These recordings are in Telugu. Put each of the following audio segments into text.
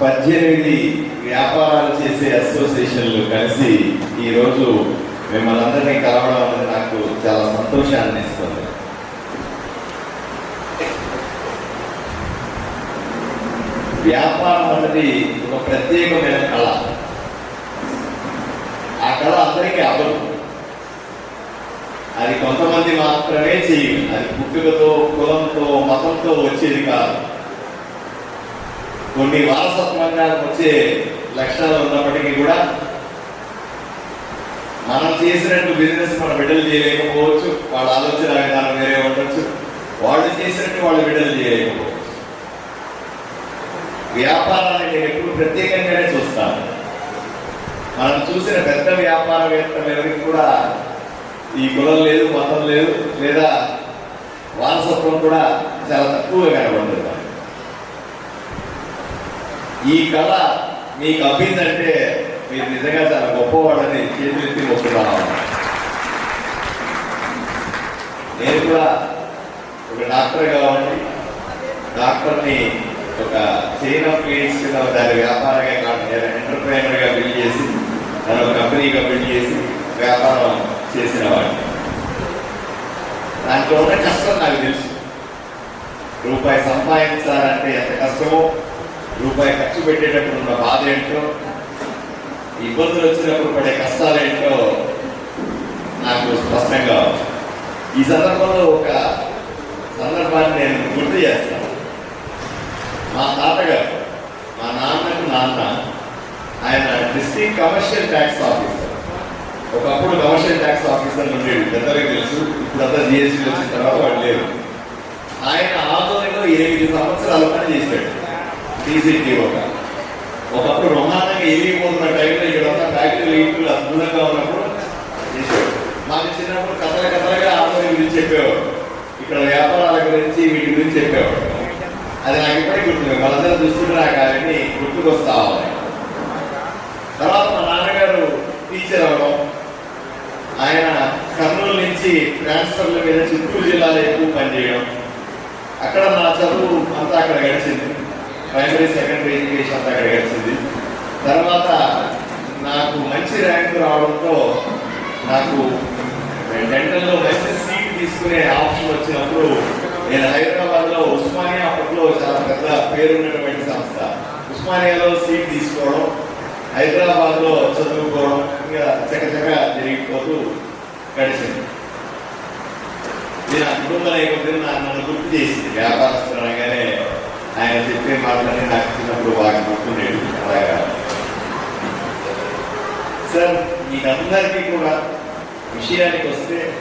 పద్దెనిమిది వ్యాపారాలు చేసే అసోసియేషన్లు కలిసి ఈరోజు మిమ్మల్ని అందరినీ కలవడం అనేది నాకు చాలా సంతోషాన్ని ఇస్తుంది. వ్యాపారం అనేది ఒక ప్రత్యేకమైన కళ. ఆ కళ అందరికీ అవ్వదు. అది కొంతమంది మాత్రమే చేయరు. అది పుట్టుకతో కులంతో మతంతో వచ్చేది కాదు. కొన్ని వారసత్వంగా వచ్చే లక్షణాలు ఉన్నప్పటికీ కూడా మనం చేసినట్టు బిజినెస్ మన బిడ్డలు చేయలేకపోవచ్చు. వాళ్ళ ఆలోచన విధానం వేరే ఉండొచ్చు. వాళ్ళు చేసినట్టు వాళ్ళ బిడ్డలు చేయలేకపోవచ్చు. వ్యాపారాన్ని నేను ఎప్పుడు ప్రత్యేకంగానే చూస్తాను. మనం చూసిన పెద్ద వ్యాపారవేత్తలు ఎవరికి కూడా ఈ కులం లేదు మతం లేదు లేదా వారసత్వం కూడా చాలా తక్కువగా కనబడుతుంది. ఈ కళ మీకు అబ్బిందంటే మీరు నిజంగా చాలా గొప్పవాడని చేతులెత్తి మొక్కుతున్నాను నేను కూడా ఒక డాక్టర్ కావాలి. డాక్టర్ని ఒక చైన్ ఆఫ్ క్లినిక్స్ కింద దాని వ్యాపారంగా కాకుండా ఎంటర్ప్రైనర్గా బిల్డ్ చేసి దాని ఒక కంపెనీగా బిల్డ్ చేసి వ్యాపారం చేసిన వాడిని. దాంట్లో ఉన్న కష్టం నాకు తెలుసు. రూపాయి సంపాదించాలంటే ఎంత కష్టమో రూపాయి ఖర్చు పెట్టేటప్పుడు ఉన్న బాధ ఏంటో ఇబ్బందులు వచ్చినప్పుడు పడే కష్టాలు ఏంటో నాకు స్పష్టంగా ఈ సందర్భంలో ఒక సందర్భాన్ని నేను గుర్తు చేస్తాను. మా తాతగారు మా నాన్నకు నాన్న ఆయన డిస్ట్రిక్ట్ కమర్షియల్ ట్యాక్స్ ఆఫీసర్. ఒకప్పుడు కమర్షియల్ ట్యాక్స్ ఆఫీసర్ ఉండేది పెద్దలకు తెలుసు ఇప్పుడంతా జిఎస్టీ వచ్చిన తర్వాత వాళ్ళు లేరు. ఆయన ఆధ్వర్యంలో ఎనిమిది సంవత్సరాలు పని చేశాడు టీసీటీ ఒక ఒకప్పుడు బ్రహ్మాండంగా వెళ్ళిపోతున్న టైంలో ఇక్కడంతా ఫ్యాక్టరీలు ఇంట్లో అద్భుతంగా ఉన్నప్పుడు మాకు చిన్నప్పుడు కథల కథలుగా ఆధ్వర్యం గురించి చెప్పేవాడు ఇక్కడ వ్యాపారాల గురించి వీటి గురించి చెప్పేవాడు అది నాకు ఇప్పటికీ గుర్తుంది వాళ్ళందరూ చూస్తుంటే నాకు గుర్తుకొస్తా ఉన్నాయి. తర్వాత మా నాన్నగారు టీచర్ అవడం ఆయన కర్నూలు నుంచి ట్రాన్స్ఫర్ల మీద చిత్తూరు జిల్లాలో ఎక్కువ పనిచేయడం అక్కడ నా చదువు ప్రైమరీ సెకండరీ ఎడ్యుకేషన్ అంతా అక్కడ గడిచింది. తర్వాత నాకు మంచి ర్యాంక్ రావడంతో నాకు డెంటల్లో మంచి సీట్ తీసుకునే ఆప్షన్ వచ్చినప్పుడు నేను హైదరాబాద్లో ఉస్మానియా అప్పట్లో చాలా పెద్ద పేరున్నటువంటి సంస్థ. ఉస్మానియాలో సీట్ తీసుకోవడం హైదరాబాద్లో చదువుకోవడం ఇంకా చకచక జరిగిపోతూ గడిచింది. నేను నా కుటుంబ నేపథ్యం నన్ను గుర్తు చేసింది. వ్యాపారస్తులు అనగానే ఆయన చెప్పే మాటలన్నీ నాకు చిన్నప్పుడు బాగా గుర్తుండేది అలాగా. సార్ మీకందరికీ కూడా విషయానికి వస్తే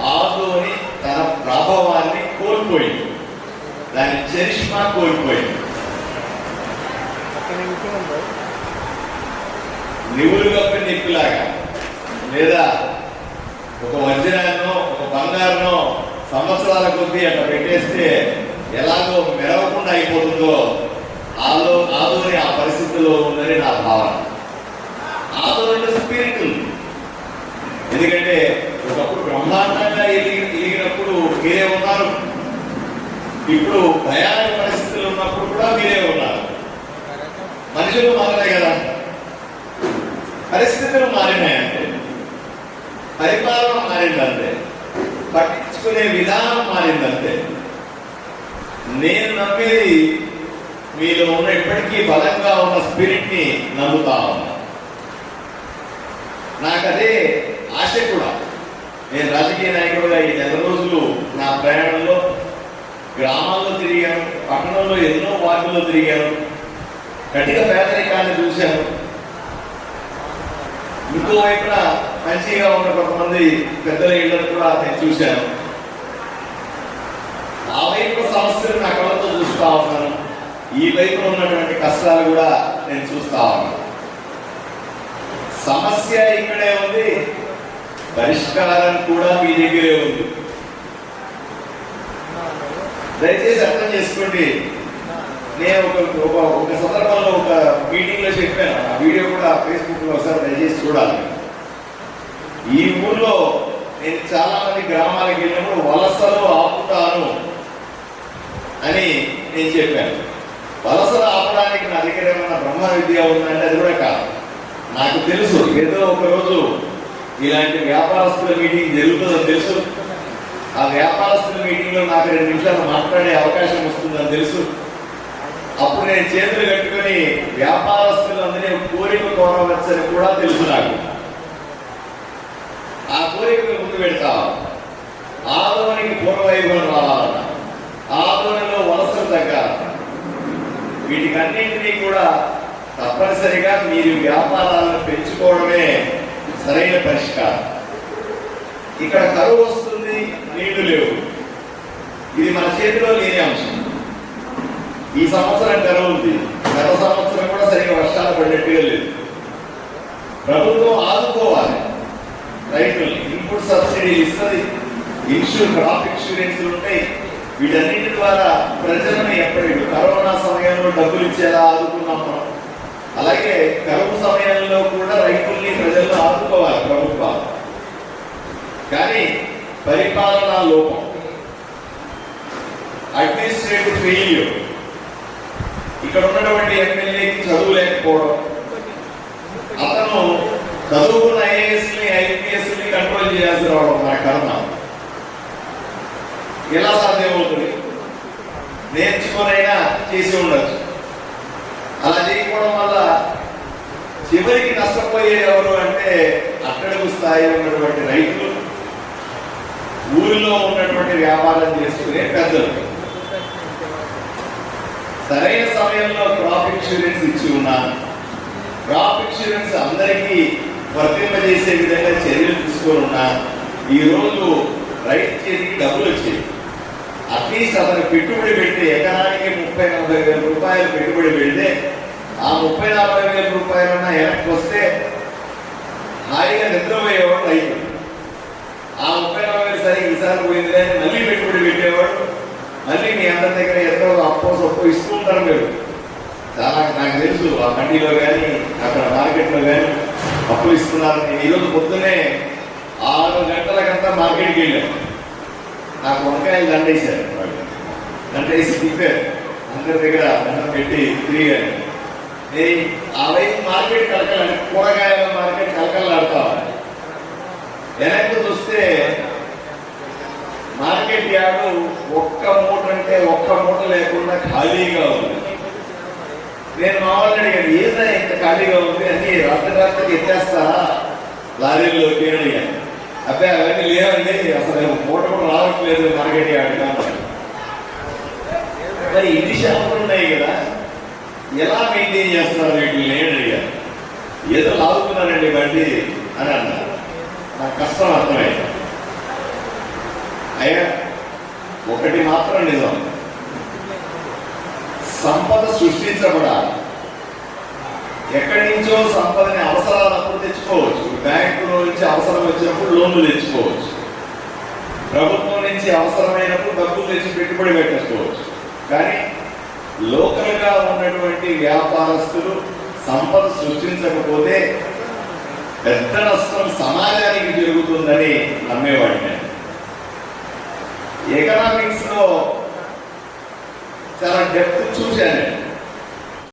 ఆదోని తన ప్రభావాన్ని కోల్పోయింది. దాని చరిష్మా కోల్పోయింది. నివులు కప్పి నిప్పులాగా. లేదా ఒక వజ్రాన్నో ఒక బంగారునో సంవత్సరాల కొద్దీ అట్లా పెట్టేస్తే ఎలాగో మెరవకుండా అయిపోతుందో ఆలో ఆలోని ఆ పరిస్థితిలో ఉందని నా భావన. ఆదోని స్పిరిట్ ఎందుకంటే ఒకప్పుడు బ్రహ్మాండంగా ఎదిగి ఎదిగినప్పుడు మీరే ఉన్నారు. ఇప్పుడు భయానక పరిస్థితులు ఉన్నప్పుడు కూడా మీరే ఉన్నారు. మనుషులు మారలే కదా. పరిస్థితులు మారినాయంటే పరిపాలన మారిందంటే పట్టించుకునే విధానం మారిందంటే నేను నమ్మేది మీలో ఉన్న ఇప్పటికీ బలంగా ఉన్న స్పిరిట్ని నమ్ముతా ఉన్నా. నాకు అదే ఆశ కూడా. నేను రాజకీయ నాయకుడుగా ఈ నెల రోజులు నా ప్రయాణంలో గ్రామాల్లో తిరిగాను పట్టణంలో ఎన్నో వార్డుల్లో తిరిగాను కఠిన పేదరికాన్ని చూశాను. ఇంకోవైపున మంచిగా ఉన్న కొంతమంది పెద్దల ఇళ్ళను కూడా నేను చూశాను. ఆ వైపు సమస్యలు నా కళ్ళతో చూస్తా ఉన్నాను. ఈ వైపు ఉన్నటువంటి కష్టాలు కూడా నేను చూస్తా ఉన్నాను. సమస్య ఇక్కడే ఉంది. పరిష్కారం కూడా మీ దగ్గరే ఉంది. దయచేసి అర్థం చేసుకోండి. నేను ఒక ఒక ఒక సందర్భంలో ఒక మీటింగ్లో చెప్పాను. ఆ వీడియో కూడా ఫేస్బుక్లో ఒకసారి దయచేసి చూడాలి. ఈ ఊర్లో నేను చాలా మంది గ్రామాలకు వెళ్ళినప్పుడు వలసలు ఆపుతాను. అని నేను చెప్పాను. వలసలు ఆపడానికి నా దగ్గర ఏమైనా బ్రహ్మ విద్య ఉందంటే అది కూడా కాదు. నాకు తెలుసు ఏదో ఒక రోజు ఇలాంటి వ్యాపారస్తుల మీటింగ్ జరుగుతుందని తెలుసు. ఆ వ్యాపారస్తుల మీటింగ్లో నాకు రెండు నిమిషాలు మాట్లాడే అవకాశం వస్తుందని తెలుసు. అప్పుడు నేను చేతులు కట్టుకొని వ్యాపారస్తులందరినీ కోరిక కోరవచ్చని కూడా తెలుసు నాకు. ఆ కోరిక ముందు పెడతా ఆదోనికి పూర్వవైభవం రావాలన్న. ఆదోనిలో వలసలు వీటికన్నింటినీ కూడా తప్పనిసరిగా మీరు వ్యాపారాలను పెంచుకోవడమే సరైన పరిష్కారం. ఇక్కడ కరువు వస్తుంది నీళ్ళు లేవు. ఇది మన చేతిలో లేని అంశం. ఈ సంవత్సరం కరువు ఉంది. గత సంవత్సరం కూడా సరిగ్గా వర్షాలు పడినట్టుగా లేదు. ప్రభుత్వం ఆదుకోవాలి. రైతులు ఇన్పుట్ సబ్సిడీలు ఇస్తుంది. ఇన్సూర్ క్రాప్ ఇన్సూరెన్స్ ఉంటాయి. వీటన్నిటి ద్వారా ప్రజలను ఎప్పటి కరోనా సమయంలో డబ్బులు ఇచ్చేలా ఆదుకున్నాం మనం. అలాగే కరువు సమయంలో కూడా రైతుల్ని ప్రజలను ఆదుకోవాలి ప్రభుత్వాలు. కానీ పరిపాలనా లోపం అడ్మినిస్ట్రేటివ్ ఫెయిల్యూర్ ఇక్కడ ఉన్నటువంటి ఎమ్మెల్యేకి చదువు లేకపోవడం అతను చదువుకున్న ఐఏఎస్ని ని కంట్రోల్ చేయాల్సి రావడం నా కర్మ. ఎలా సాధ్యమవుతుంది? నేర్చుకునైనా చేసి ఉండొచ్చు. అలా చేయకపోవడం వల్ల చివరికి నష్టపోయేది ఎవరు అంటే అట్టడుగు స్థాయి ఉన్నటువంటి రైతులు ఊరిలో ఉన్నటువంటి వ్యాపారం చేసుకునే పెద్దలు. సరైన సమయంలో క్రాప్ ఇన్సూరెన్స్ ఇచ్చి ఉన్నా క్రాప్ ఇన్సూరెన్స్ అందరికీ వర్తింపజేసే విధంగా చర్యలు తీసుకొని ఉన్నా ఈ రోజు రైతు చేతికి డబ్బులు వచ్చేవి అట్లీస్ట్ అతను పెట్టుబడి పెట్టి ఎకరానికి ముప్పై నలభై వేల రూపాయలు పెట్టుబడి పెడితే ఆ ముప్పై నలభై వేల రూపాయలన్న వెనక్కి వస్తే హాయిగా నిద్రపోయేవాడు రైతు ఆ ముప్పై నలభై వేలు సరే ఈసారి పోయింది మళ్ళీ పెట్టుబడి పెట్టేవాడు. మళ్ళీ మీ అందరి దగ్గర ఎంతో అప్పో సొప్పో ఇస్తూ ఉంటారు మీరు. చాలా నాకు తెలుసు ఆ మండీలో కానీ అక్కడ మార్కెట్లో కానీ అప్పు ఇస్తున్నారు నేను ఈరోజు పొద్దునే ఆరు గంటలకంతా మార్కెట్కి వెళ్ళాను. నాకు వంకాయలు దండేశారు. వాళ్ళు దండేసి తిప్పారు అందరి దగ్గర దండం పెట్టి తిరిగాను. నేను ఆ వైపు మార్కెట్ కలకల కూరగాయల మార్కెట్ కలకలాడుతా వెనక్కి చూస్తే మార్కెట్ యార్డు ఒక్క మూట అంటే ఒక్క మూట లేకుండా ఖాళీగా ఉంది. నేను మా వాళ్ళని అడిగాను ఏదా ఇంత ఖాళీగా ఉంది? అని రాత్రి రాత్రికి ఎత్తేస్తారా? లారీల్లోకి అడిగాను. అదే అవన్నీ లేవండి అసలు మూట కూడా రావట్లేదు మార్కెట్ యార్డ్ ఇది మరి ఇన్ని షాపులు ఉన్నాయి కదా. ఎలా మెయింటైన్ చేస్తున్నారు వీటిని? నేను అడిగాను ఏదో లాగుతున్నారండి బండి అని అన్నారు నాకు కష్టం అర్థమైంది. అయ్యా ఒకటి మాత్రం నిజం. సంపద సృష్టించబడాలి. ఎక్కడి నుంచో సంపదని అవసరాలప్పుడు తెచ్చుకోవచ్చు. బ్యాంకులో నుంచి అవసరం వచ్చినప్పుడు లోన్లు తెచ్చుకోవచ్చు. ప్రభుత్వం నుంచి అవసరమైనప్పుడు డబ్బులు తెచ్చి పెట్టుబడి పెట్టేసుకోవచ్చు కానీ లోకల్గా ఉన్నటువంటి వ్యాపారస్తులు సంపద సృష్టించకపోతే పెద్ద నష్టం సమాజానికి జరుగుతుందని నమ్మేవాడిని ఎకనామిక్స్లో చాలా డెప్త్ చూశాను నేను.